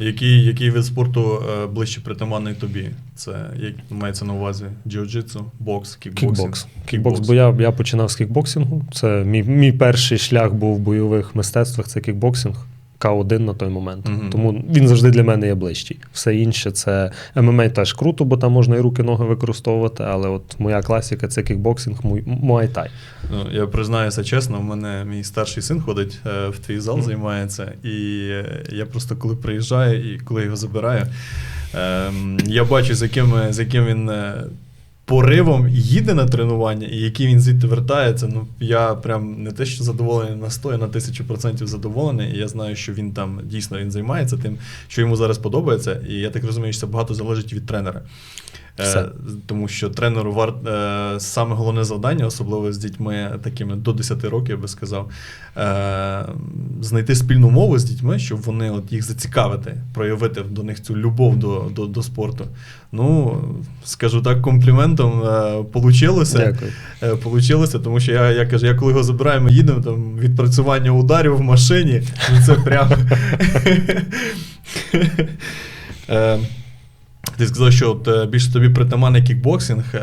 Який, який вид спорту е, ближче притаманний тобі? Це як мається на увазі? Джиу-джитсу, бокс, кікбоксинг? Кікбокс. Кікбокс, бо я, я починав з кікбоксингу. Це мій, мій перший шлях був в бойових мистецтвах це кікбоксинг. К1 на той момент. Мгм. Тому він завжди для мене є ближчий. Все інше це ММА теж круто, бо там можна і руки, ноги використовувати. Але от моя класика це кікбоксинг, муайтай. Ну, я признаюся чесно, в мене мій старший син ходить е, в твій зал, Мгм. займається. І е, я просто коли приїжджаю і коли його забираю, ем, я бачу, з яким, з яким він. Поривом їде на тренування, і який він звідти вертається. Ну я прям не те, що задоволений на 100, я на тисячу процентів задоволений. І я знаю, що він там дійсно він займається тим, що йому зараз подобається. І я так розумію, що це багато залежить від тренера. Е, тому що тренеру вар... е, саме головне завдання, особливо з дітьми такими до 10 років, я би сказав, е, знайти спільну мову з дітьми, щоб вони от їх зацікавити, проявити до них цю любов до, до, до спорту. Ну, скажу так, компліментом е, получилося. Е, Получилося, тому що я, я кажу, я коли його забираю, ми їдемо там відпрацювання ударів в машині. Це прям. Ти сказав, що от, е, більше тобі притаманний кікбоксинг. Е,